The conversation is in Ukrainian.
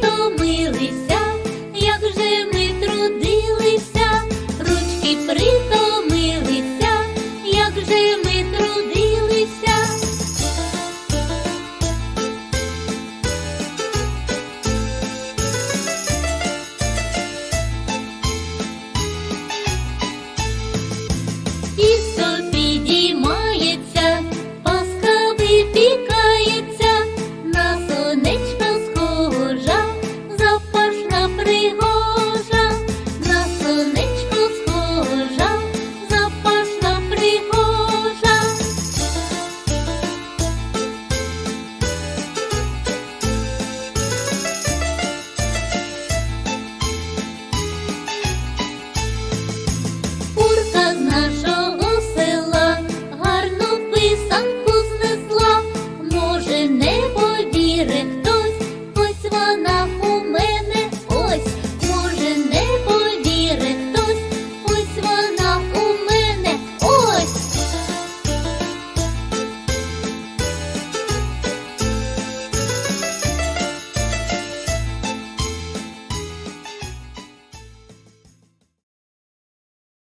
втомилися, як же ми.